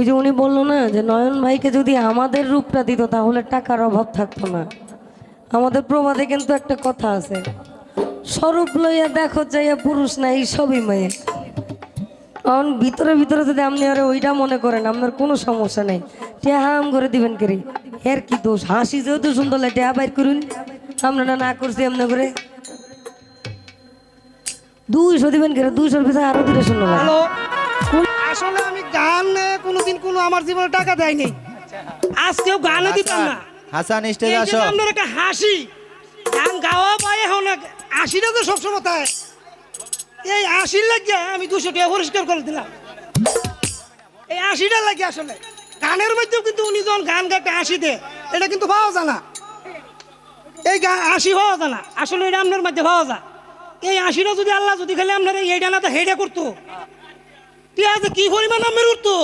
ওই যে উনি বলল না যে নয়ন ভাইকে যদি আমাদের রূপটা দিত তাহলে টাকার অভাব থাকতো না। আমাদের প্রবাদে কিন্তু একটা কথা আছে, স্বরূপ লইয়া দেখো যাইয়া পুরুষ না এই সবই মেয়ে। কারণ ভিতরে ভিতরে যদি আপনি আরে ওইটা মনে করেন, আপনার কোনো সমস্যা নেই। হাম করে দিবেন কেরি, এর কি দোষ? হাসি যেহেতু সুন্দর লাগে টিয়া বাইর করুন। আমরা না করছি এমনি করে। দুইশো দিবেন কেরে, দুইশোর পিছনে আরও দিলে সুন্দর আসলে আমি গান কোনোদিন কোনো আমার জীবনে টাকা দেয়নি। আজকেও গানও দিতাম না। হাসান স্টেজ আসো। আপনার একটা হাসি। গান গাওয়া পায় এখন আশিটা তো সবসময় তাই। এই আশির লাগিয়া আমি দুশো টাকা পরিষ্কার করে দিলাম। এই আশিটা লাগে আসলে। গানের মধ্যেও কিন্তু উনি যখন গান গাইতে আশি দে এটা কিন্তু পাওয়া যায় না। এই গা আশি পাওয়া যায় না। আসলে এটা আপনার মধ্যে পাওয়া যায়। এই আশিটা যদি আল্লাহ যদি খালি আপনার এই এইটা না তো হেডে করতো। কি উঠতো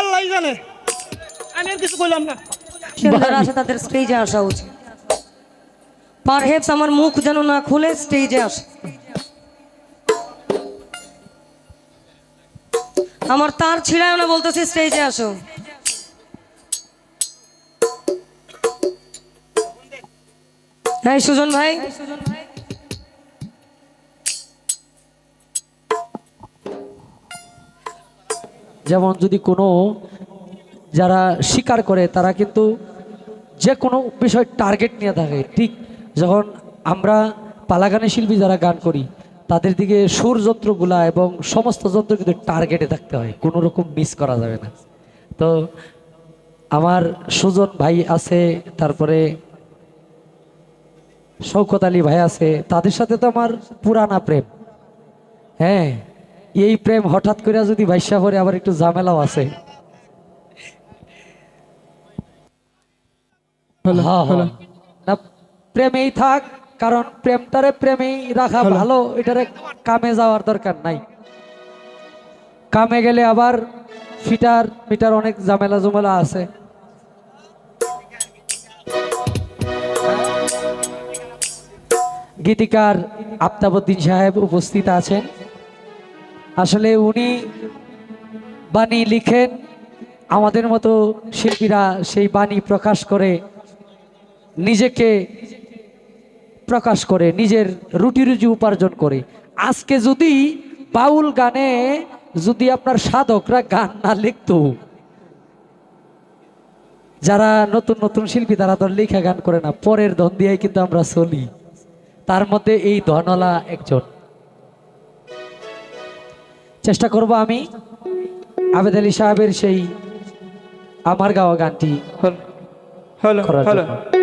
আল্লাহ জানে। আমি আর কিছু না। আছে তাদের স্টেজে আসা উচিত। পারহেপস আমার মুখ যেন না খুলে স্টেজে আসে। আমার তার ছিড়ায় না বলতেছি স্টেজে আসো। হ্যাঁ সুজন ভাই সুজন ভাই। যেমন যদি কোনো যারা স্বীকার করে, তারা কিন্তু যে কোনো বিষয় টার্গেট নিয়ে থাকে। ঠিক যখন আমরা পালাগানের শিল্পী যারা গান করি, তাদের দিকে সুর যন্ত্রগুলা এবং সমস্ত যন্ত্র কিন্তু টার্গেটে থাকতে হয়। কোনো রকম মিস করা যাবে না। তো আমার সুজন ভাই আছে, তারপরে শৌকত আলী ভাই আছে, তাদের সাথে তো আমার পুরানা প্রেম। হ্যাঁ এই প্রেম হঠাৎ করে যদি ভাইসা পরে আবার একটু ঝামেলাও আছে। না প্রেমেই থাক কারণ প্রেমটারে প্রেমেই রাখা ভালো এটারে কামে যাওয়ার দরকার নাই। কামে গেলে আবার ফিটার মিটার অনেক ঝামেলা জমেলা আছে। গীতিকার আফতাবুদ্দিন সাহেব উপস্থিত আছেন। আসলে উনি বাণী লিখেন, আমাদের মতো শিল্পীরা সেই বাণী প্রকাশ করে, নিজেকে প্রকাশ করে, নিজের রুটি রুজি উপার্জন করে। আজকে যদি বাউল গানে যদি আপনার সাধকরা গান না লিখতো, যারা নতুন নতুন শিল্পী তারা তো লেখা গান করে না, পরের ধন দিয়ে কিন্তু আমরা চলি। তার মধ্যে এই ধনলা একজন। চেষ্টা করব আমি। আবেদ আলী সাহেবের সেই আমার গাওয়া গানটি হলো করার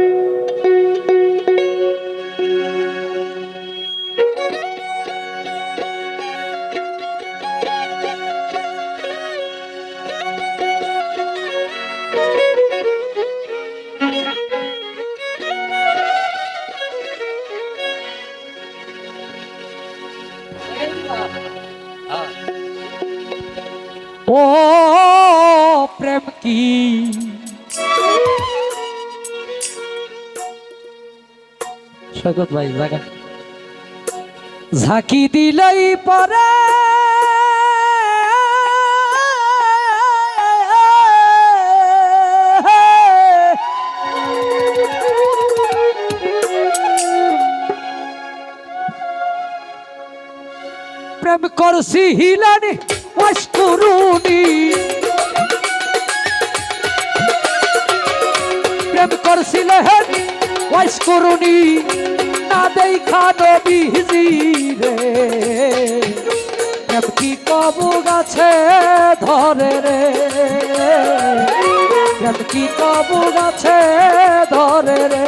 সৈকত ভাই জায়গা ঝাঁকি দিলেই পরে। প্রেম করছি হিলানি ওয়াস প্রেম করছিলে হেন ওয়াস করুনি না দেখা নবীজি রে। কি কবু গাছে ধরে রে? কি কবু গাছে ধরে রে?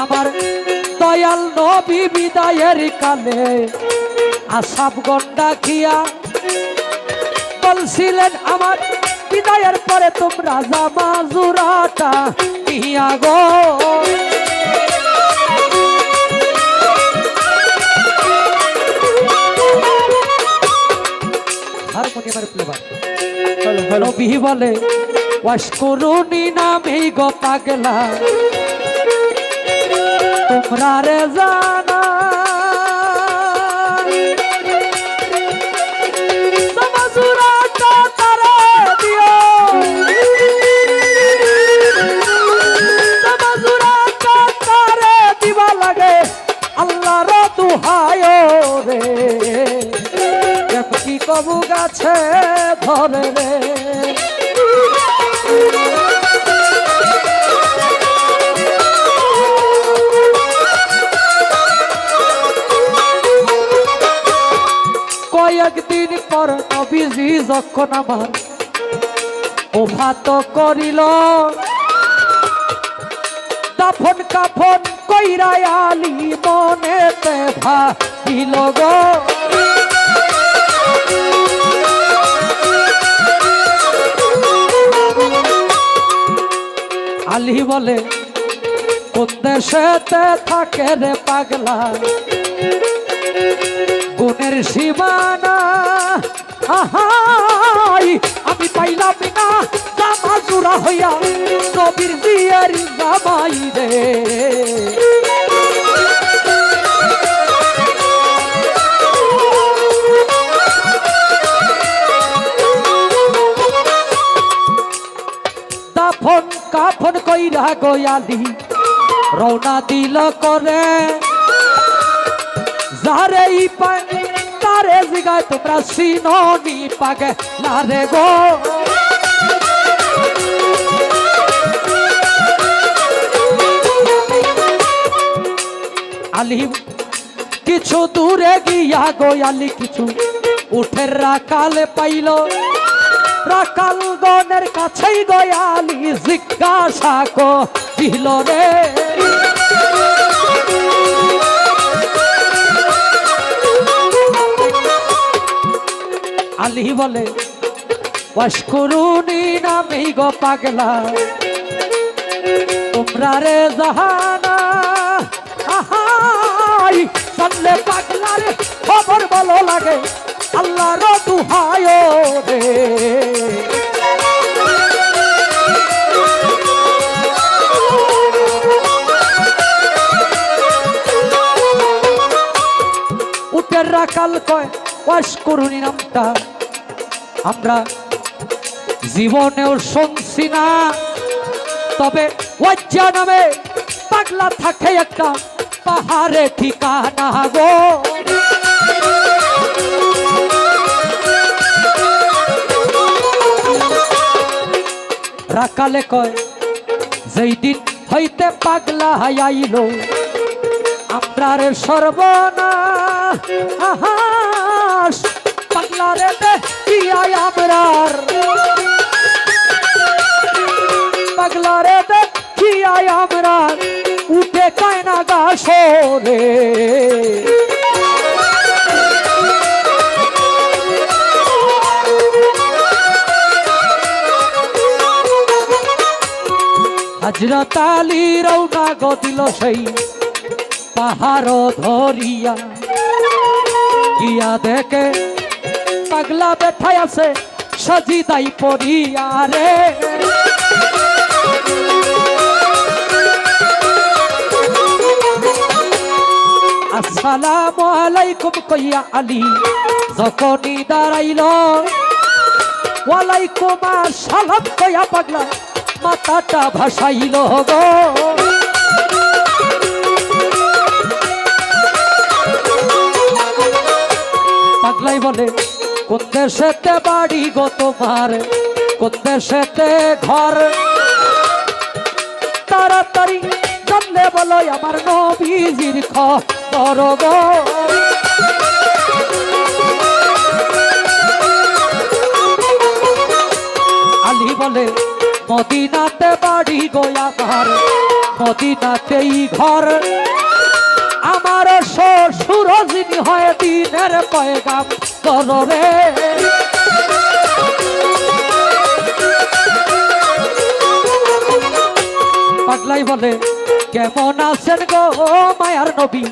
আমার দয়াল নবী বিদায়ের কালে আসাব গন্ডা খিয়া বলছিলেন আমার বিদায়ের পরে তোমরা জামা জুরাটা ইয়া গো। হারমোনিয়ামের প্লেবার বলে গো পাগলা তোমরা রে জানা গাছে ধরে কয়েকদিন পর নবীজি যখন আমার ওফাত করিল, দাফন কাফন কইরাই আলি মনেতে ভাবিল গো। আলী বলে কোন দেশেতে থাকে রে পাগলা। গুণের সীমানা, আহাই, আমি পাইলাম না জামা জুড়া হইয়া গয়ালি, রওনা দিল করে। যারে ই পায়, তারে জিগায় তোমরা সিননি পাগে। লারে গো। আলি, কিছু দূরে গিয়া গয়ালি, কিছু উঠের রাকালে পাইল। রাকাল গনের কাছেই গয়ালি জিজ্ঞাসা কহিল রে। আলী বলে ওয়াশকুরুনি নামেই গো পাগলা, তোমরা রে জাহানা, আহাই পাগলা রে খবর ভালো লাগে। আল্লাহর দুহায় রে। উটের রাকাল কয় ওয়াশ করুনি নামটা। আমরা জীবনেও শুনছি না। তবে ওয়াজ্জা নামে পাগলা থাকে একটা পাহাড়ে ঠিকানা গো। রাকালে কয়, যেই দিন হইতে পাগলা হাইল আমরার সর্বনাশ পাগলারে দেখিয়াই আমরার পাগলারে দেখিয়াই আমরার উঠে কায়না গাছরে হজরত আলী রৌনা গদিল সেই পাহাড় ধরিয়া। গিয়া দেখে পাগলা বেঠায় আছে সাজি সজিদাই পড়িয়া রে। আসসালামু আলাইকুম কইয়া আলী, যখনই দাঁড়াইল, ওয়ালাইকুম আসসালাম কইয়া পাগলা। মাথাটা ভাসাইল গো পাগলাই বলে, কোন দেশেতে বাড়ি গো তোমার? কোন দেশেতে ঘর? তাড়াতাড়ি জানলে বলো, আমার নবীজির খবর গো। আলী বলে মদিনাতে বাড়ি গো আমার, মদিনাতেই ঘর। আমার শ্বশুর যিনি হয় দিনের পয়গাম কররে পাগলাই বলে, কেমন আছেন গো মায়ার নবী?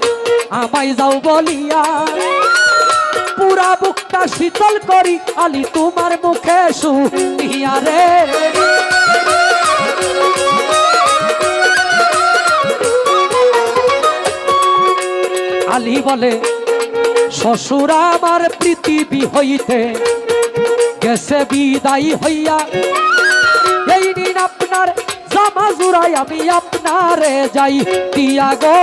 আমায় যাও বলিয়া। পুরা বুকটা শীতল করি, আলি তোমার মুখে শুনিয়া রে। আলী বলে, শ্বশুর আমার পৃথিবী হইতে গেছে বিদায় হইয়া। এই দিন আপনার জামা জুড়াই আমি আপনারে যাই দিয়া গো।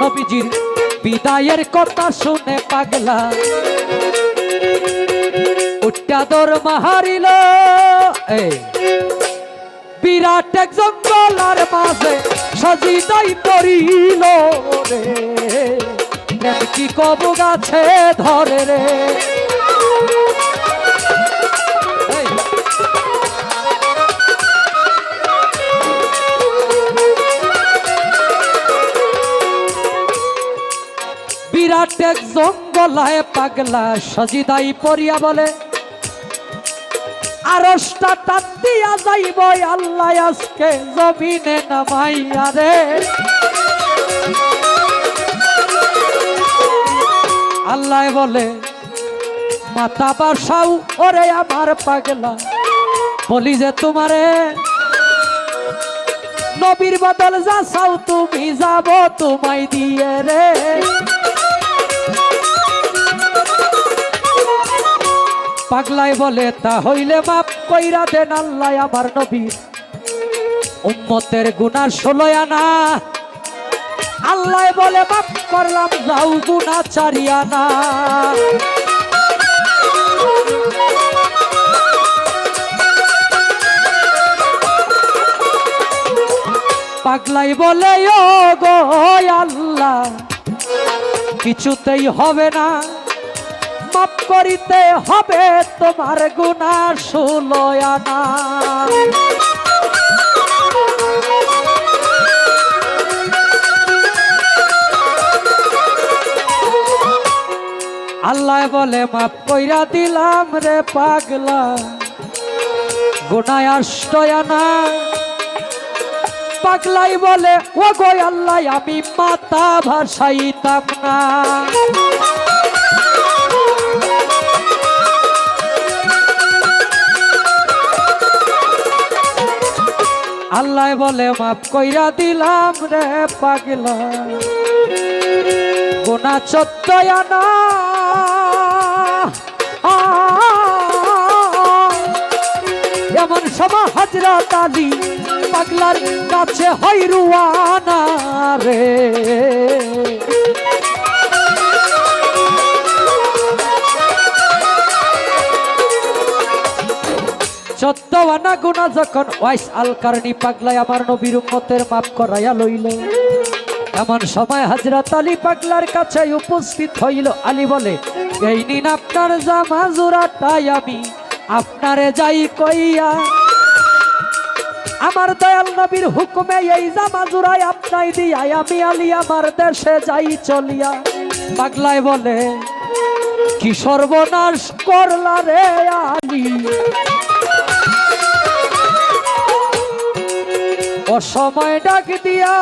নবীজির বিদায়ের কথা শুনে পাগলা উঠা দর মাহারিল এই বিরাট এক জঙ্গলার মাঝে সাজিদাই প্রেম কি কবু গাছে ধরে রে। বিরাট এক জঙ্গলায় পাগলা সজিদাই পড়িয়া বলে আরসটা টান দিয়া যাইব আল্লাহ আজকে জমিনে নামাইয়া রে। আল্লাহ বলে, মাতা বাসাও, ওরে আমার পাগলা, বলি যে তোমারে, নবীর বদল যা চাও তুমি যাব তোমায় দিয়ে রে। পাগলাই বলে, তা হইলে মাপ কইরা দেন আল্লাহ আমার নবী। উম্মতের গুনার ষোলয় আনা। আল্লাহ বলে, মাপ করলাম যাও গুনা চারিয়ানা পাগলাই বলে ও গো আল্লাহ, কিছুতেই হবে না। মাপ করিতে হবে তোমার গুণা ষোলয়ানা আল্লাহ বলে মাপ কইরা দিলাম রে পাগলা। গুনায় আষ্টয়ানা পাগলাই বলে ও গো আল্লাহ, আমি মাতা ভাসাইতাম না। আল্লাহ বলে, মাফ কইরা দিলাম রে পাগলা। গোনা চত্বয়ানা এমন সময় হজরত আলী পাগলার কাছে হইরুয়ানা রে। চোদ্দওয়ানা গুণা যখন ওয়াইস আল কারণী পাগলাই আমার নবীর উম্মতের মাপ করাইয়া লইল। এমন সময় হাজরত আলী পাগলার কাছে উপস্থিত হইল। আলী বলে, এই নিন আপনার জামা জোড়াটাই আমি, আপনারে যাই কইয়া। আমার দয়াল নবীর হুকুমে এই জামা জোড়াই আপনাই দিয়াই, আমি আলী আমার দেশে যাই চলিয়া। পাগলায় বলে, কি সর্বনাশ করলা রে আলী? অসময় ডাক দিয়া।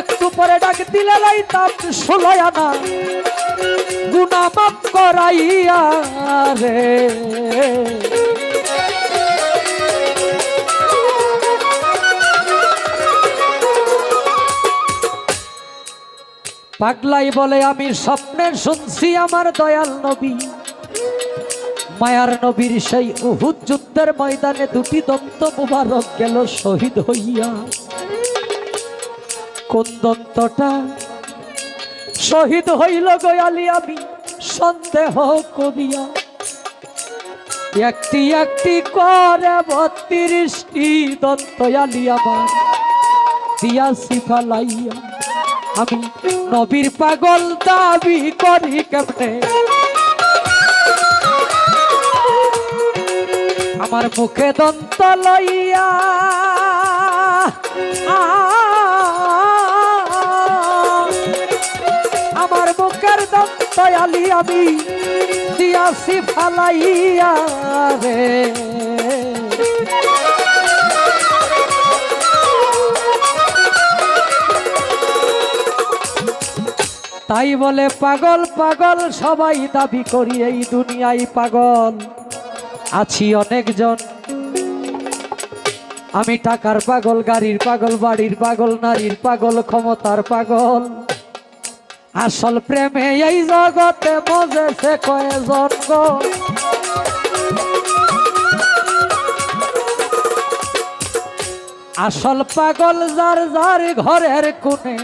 একটু পরে ডাক দিলে লাইতাম ষোলয় আনা গুণা মাপ করাইয়া রে। পাগলাই বলে আমি স্বপ্নে শুনছি আমার দয়াল নবী। মায়ার নবীর সেই উহুদ যুদ্ধের ময়দানে দুটি দন্ত মুবারক গেল শহীদ হইয়া। কোন দন্তটা? শহীদ হইল গয়ালি আমি, সন্দেহ করিয়া। একটি একটি করে বত্রিশটি দন্তয়ালি আমার দিয়াছি ফালাইয়া আমি নবীর পাগল দাবি করি কেমনে? আমার মুখে দন্ত লইয়া আমার মুখের দন্ত আলি আমি দিয়াছি ফালাইয়া রে। তাই বলে পাগল পাগল, সবাই দাবি করি এই দুনিয়ায় পাগল। আছি অনেকজন। আমি টাকার পাগল, গাড়ির পাগল, বাড়ির পাগল, নারীর পাগল, ক্ষমতার পাগল। আসল প্রেমে এই জগতে মজেছে কয়েজন গো। আসল পাগল যার যার ঘরের কোণে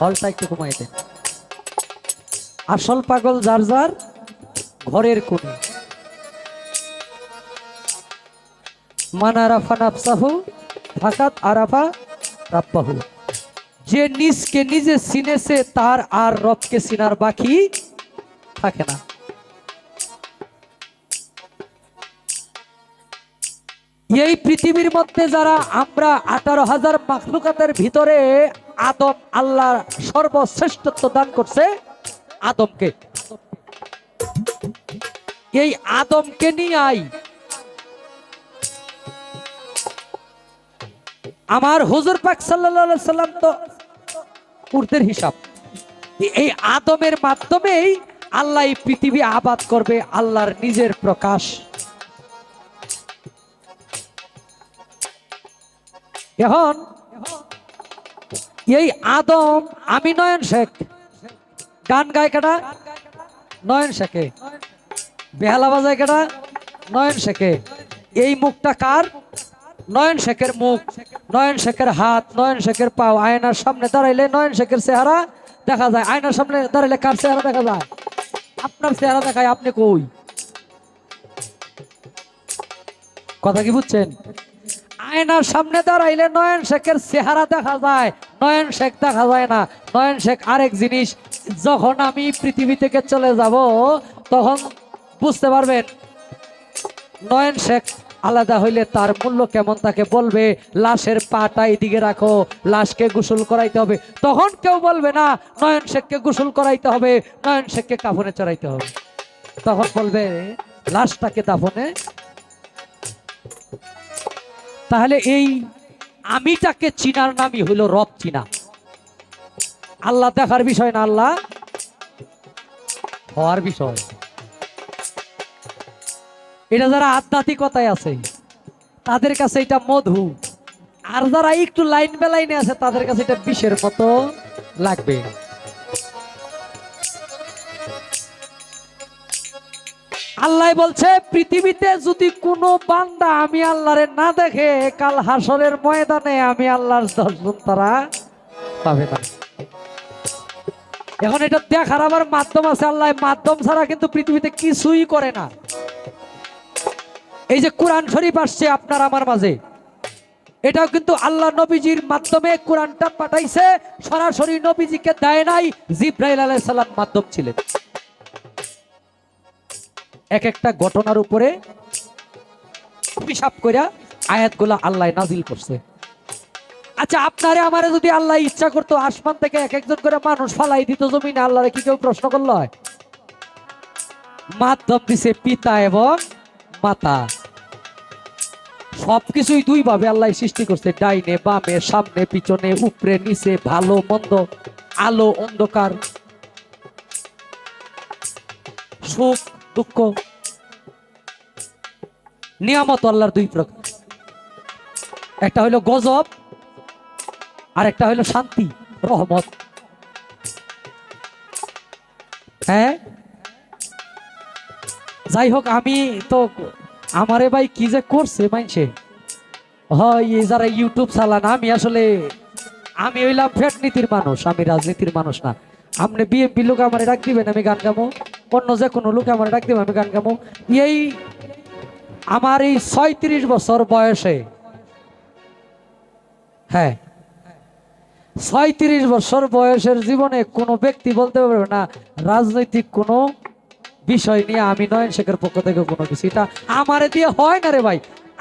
হলটা একটু কমাই দেন আসল পাগল যার যার, ঘরের কোণে মান নাফসাহু ফাকাত আরাফা রাব্বাহু। যে নিজকে নিজে তার আর রবকে চিনার বাকি থাকে না। এই পৃথিবীর মধ্যে যারা আমরা আঠারো হাজার মাখলুকাতের ভিতরে আদম আল্লাহ সর্বশ্রেষ্ঠত্ব দান করছে আদমকে। এই আদমকে নিয়ে আই। আমার হুজুর পাক সাল্লাল্লাহু সাল্লাম তো উর্দের হিসাব। এই আদমের মাধ্যমেই আল্লাহ এই পৃথিবী আবাদ করবে, আল্লাহর নিজের প্রকাশ। এখন এই আদম আমি নয়ন শেখ। গান গায় কেটা নয়ন শেখে। বেহালা বাজায় কেটা নয়ন শেখে। এই মুখটা কার? নয়ন শেখের মুখ। নয়ন শেখের হাত, নয়ন শেখের পাও। আয়নার সামনে দাঁড়াইলে নয়ন শেখের চেহারা দেখা যায়। আয়নার সামনে দাঁড়াইলে কার চেহারা দেখা যায়? আপনার চেহারা দেখায় আপনি কই? কথা কি বুঝছেন? আয়নার সামনে দাঁড়াইলে নয়ন শেখের চেহারা দেখা যায়। নয়ন শেখ দেখা যায় না। নয়ন শেখ আরেক জিনিস, যখন আমি পৃথিবী থেকে চলে যাব, তখন বুঝতে পারবেন, নয়ন শেখ আলাদা হইলে তার মূল্য কেমন তাকে বলবে? লাশের পাটা এদিকে রাখো, লাশকে গোসল করাইতে হবে। তখন কেউ বলবে না, নয়ন শেখকে গোসল করাইতে হবে, নয়ন শেখকে কাফনে চড়াইতে হবে। তখন বলবে, লাশটাকে দাফনে তাহলে এই আমিটাকে চিনার নামই হইল রব চিনা। আল্লাহ দেখার বিষয় না, আল্লাহ হওয়ার বিষয়। এটা যারা আধ্যাত্মিকতায় আছে, তাদের কাছে এটা মধু। আর যারা একটু লাইন বেলাইনে আছে, তাদের কাছে এটা বিষের মতো লাগবে। আল্লাহ বলছে, পৃথিবীতে যদি কোনো বান্দা আমি আল্লাহরে না দেখে, কাল হাসরের ময়দানে আমি আল্লাহর দর্শন তারা পাবে না। এখন এটা দেখার আবার মাধ্যম আছে আল্লাহ, মাধ্যম ছাড়া কিন্তু পৃথিবীতে কিছুই করে না। এই যে কোরআন শরীফ আসছে আপনার আমার মাঝে, এটাও কিন্তু আল্লাহ নবীজির মাধ্যমে কোরআনটা পাঠাইছে। সরাসরি নবীজিকে দেয় নাই, জিব্রাইল আলাইহিস সালাম মাধ্যম ছিলেন। এক একটা ঘটনার উপরে হিসাব কইরা আয়াতগুলা আল্লাহ নাজিল করছে। আচ্ছা আপনারে আমারে যদি আল্লাহ ইচ্ছা করতো আসমান থেকে এক একজন করে মানুষ ফালাই দিত জমিনে, আল্লাহরে কি কেউ প্রশ্ন করল? মাধ্যম দিছে পিতা এবং মাতা। সবকিছুই দুই ভাবে আল্লাহ সৃষ্টি করছে, ডাইনে, বামে, সামনে, পিছনে, উপরে, নিচে, ভালো, মন্দ, আলো, অন্ধকার। সুখ দুঃখ। নিয়ামত আল্লাহর দুই প্রকার। একটা হইল গজব আর একটা হইল শান্তি, রহমত। হ্যাঁ? যাই হোক, আমি তো আমারে ভাই কি যে করছে মানছে হয়, এই যারা ইউটিউব চালান, আমি আসলে, আমি হইলাম ফেট নীতির মানুষ, আমি রাজনীতির মানুষ না। আপনি বিএমপি লোক আমার ডাক দিবেন, আমি গান গামো অন্য যে কোনো লোক আমার ডাক দিবেন আমি গান গামো এই আমার এই ছয়ত্রিশ বছর বয়সে হ্যাঁ ছয়ত্রিশ বছর বয়সের জীবনে কোনো ব্যক্তি বলতে পারবে না, রাজনৈতিক কোনো বিষয় নিয়ে আমি নয়ন শেখের পক্ষ থেকে কোনো কিছু। এটা আমারে দিয়ে হয় না রে ভাই।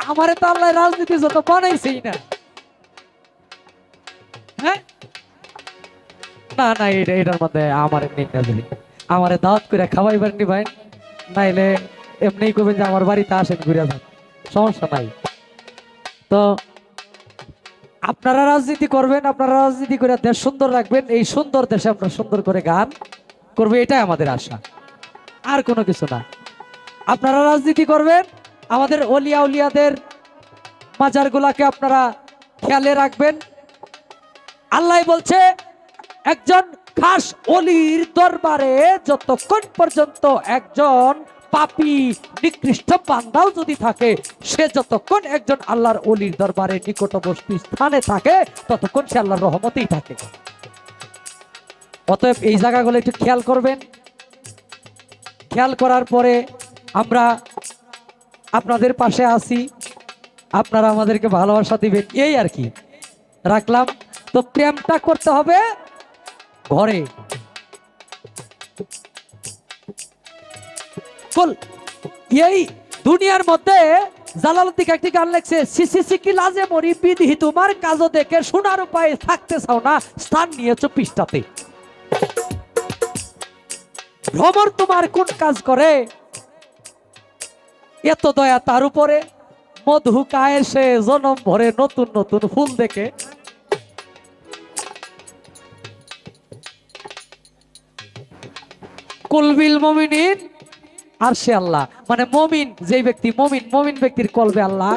আমারে তো আল্লাহ রাজনীতির জন্য বানাইছেই না। হ্যাঁ? না না, এটা এটার মধ্যে আমার নেই না। দিলি আমারে দাওয়াত করে খাওয়াইবার নি ভাই? নাইলে এমনি করবেন যে আমার বাড়িতে আসেন ঘুরে যান। সমস্যা নাই। তো আপনারা রাজনীতি করবেন, আপনারা রাজনীতি করে দেশ সুন্দর রাখবেন, এই সুন্দর দেশে আমরা সুন্দর করে গান করব, এটাই আমাদের আশা। আর কোনো কিছু না। আপনারা রাজনীতি করবেন, আমাদের অলিয়া উলিয়াদের মাজারগুলাকে আপনারা খেয়ালে রাখবেন। আল্লাহ বলছে, একজন খাস অলির দরবারে যতক্ষণ পর্যন্ত একজন পাপী, নিকৃষ্ট বান্দাও যদি থাকে, সে যতক্ষণ একজন আল্লাহর অলির দরবারে নিকটবর্তী স্থানে থাকে, ততক্ষণ সে আল্লাহর রহমতেই থাকে। অতএব এই জায়গাগুলো একটু খেয়াল করবেন। খেয়াল করার পরে আমরা আপনাদের পাশে আছি। আপনারা আমাদেরকে ভালোবাসা দিবেন, এই আর কি। রাখলাম। তো প্রেমটা করতে হবে ঘরে। এই দুনিয়ার মধ্যে জালালতিক একটি গান লেখছে সিসি সিকি লাজে মরি, বিধি তোমার কাজও দেখে সোনার উপায়ে থাকতে চাও না, স্থান নিয়েছো পৃষ্ঠাতে। ভ্রমর তোমার কোন কাজ করে? এত দয়া তার উপরে, মধু কায়ে সে জনম ভরে নতুন নতুন ফুল দেখে। কুলবিল মমিনিন। আর সে আল্লাহ। মানে মমিন যে ব্যক্তি মমিন মমিন ব্যক্তির কলবে আল্লাহ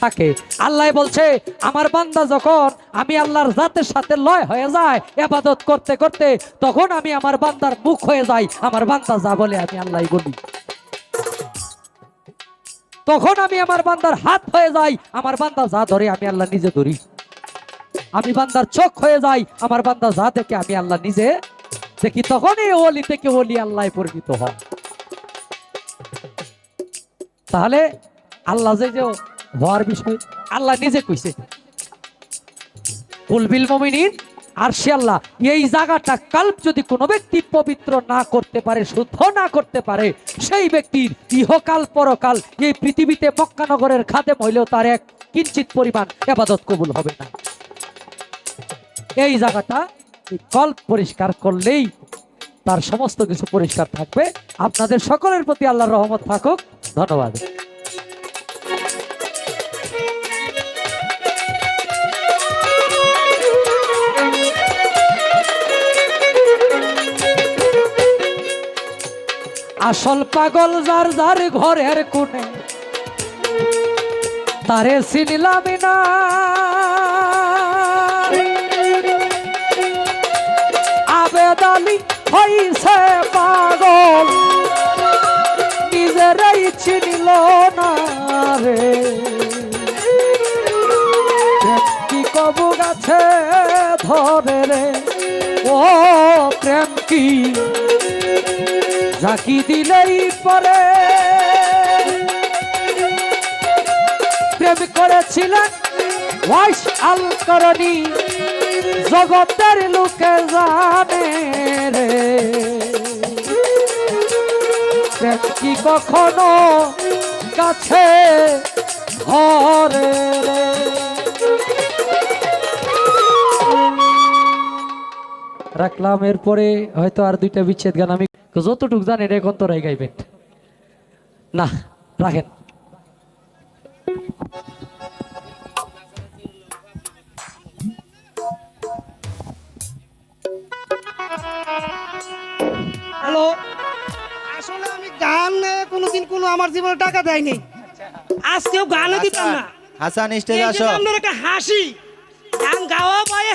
থাকে। আল্লাহ বলছে, আমার বান্দা যখন আমি আল্লাহর জাতের সাথে লয় হয়ে যায় এবাদত করতে করতে, তখন আমি আমার বান্দার মুখ হয়ে যাই। আমার বান্দা যা বলে আমি আল্লাহ বলি। তখন আমি আমার বান্দার হাত হয়ে যাই। আমার বান্দা যা ধরে আমি আল্লাহ নিজে ধরি। আমি বান্দার চোখ হয়ে যাই। আমার বান্দা যা দেখে আমি আল্লাহ নিজে দেখি তখন এই ওলি থেকে ওলি আল্লাহ পরিচিত হয় তাহলে আল্লাহ যে যে হওয়ার বিষয়, আল্লাহ নিজে কইছে। কুলবিল মমিনিন আর সে আল্লাহ, এই জায়গাটা কাল্প যদি কোনো ব্যক্তি পবিত্র না করতে পারে, শুদ্ধ না করতে পারে, সেই ব্যক্তির ইহকাল, পরকাল এই পৃথিবীতে মক্কানগরের খাদেম হইলেও তার এক কিঞ্চিত পরিমাণ এবাদত কবুল হবে না। এই জায়গাটা এই কল্প পরিষ্কার করলেই তার সমস্ত কিছু পরিষ্কার থাকবে। আপনাদের সকলের প্রতি আল্লাহর রহমত থাকুক। ধন্যবাদ। আসল পাগল যার যার ঘরের কোণে, তারে চিনিলাম না। হইছে পাগল, নিজেরাই চিনিল না রে। কি কবু গাছে ধরে রে? ও প্রেম কি ঝাঁকি দিলেই পরে? প্রেম করেছিলেন ওয়াইস আল করণী জগতের লোকে জানে রে। কি কখনো কাছে ধরে রে। রাখলাম, এরপরে হয়তো আর দুইটা বিচ্ছেদ গান আমি যতটুক জানেন এখন তোরাই গাইবেন। না, রাখেন। হ্যালো? আসলে আমি গান কোনোদিন কোনো আমার জীবনে টাকা দেয়নি। আজকেও গানও দিতাম না। হাসান স্টেজ আসো। আপনার একটা হাসি গান গাওয়া পায়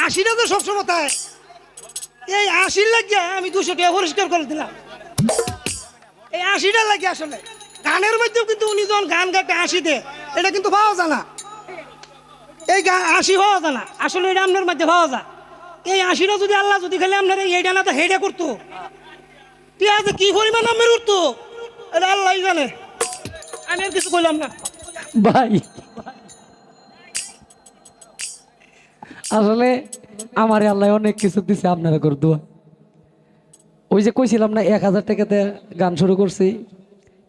হাসিটা তো সবসময় তাই। এই হাসির লাগিয়া আমি দুশো টাকা পরিষ্কার করে দিলাম। এই হাসিটা লাগে আসলে। গানের মধ্যেও কিন্তু উনি যখন গান গাইতে হাসি দেয় এটা কিন্তু পাওয়া যায় না। এই গা হাসি পাওয়া যায় না। আসলে এটা আপনার মধ্যে পাওয়া যায়। এই হাসিটা যদি আল্লাহ যদি খালি আপনার এইটা না তো হেডে করতো। পেঁয়াজে কি পরিমাণ আমের উঠতো? আল্লাহ জানে। আমি আর কিছু কইলাম না। ভাই। আসলে আমার আল্লাহ অনেক কিছু দিছে আপনারা করে দোয়া। ওই যে কইছিলাম না, এক হাজার টাকাতে গান শুরু করছি।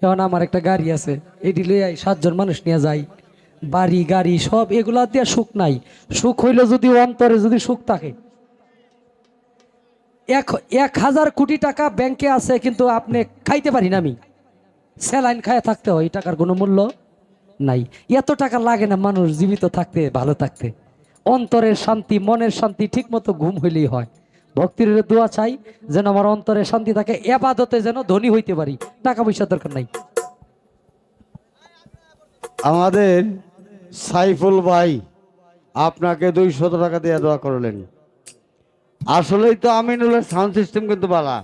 এখন আমার একটা গাড়ি আছে, এটি লই আই সাতজন মানুষ নিয়ে যাই। বাড়ি, গাড়ি সব এগুলা দিয়ে সুখ নাই। সুখ হইলে যদি অন্তরে যদি সুখ থাকে এক এক হাজার কোটি টাকা ব্যাংকে আছে, কিন্তু আপনি খাইতে পারি না আমি। স্যালাইন খায় থাকতে হয় টাকার কোনো মূল্য নাই। এত টাকা লাগে না মানুষ জীবিত থাকতে, ভালো থাকতে। অন্তরের শান্তি, মনের শান্তি ঠিক মতো ঘুম হইলেই হয়। ভক্তির দোয়া চাই, যেন আমার অন্তরে শান্তি থাকে, এবাদতে যেন ধনী হইতে পারি। টাকা পয়সার দরকার নাই। আমাদের সাইফুল ভাই আপনাকে দুইশত টাকা দিয়ে দোয়া করলেন। আসলেই তো আমিনুলের সাউন্ড সিস্টেম কিন্তু বালা।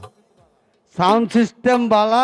সাউন্ড সিস্টেম বালা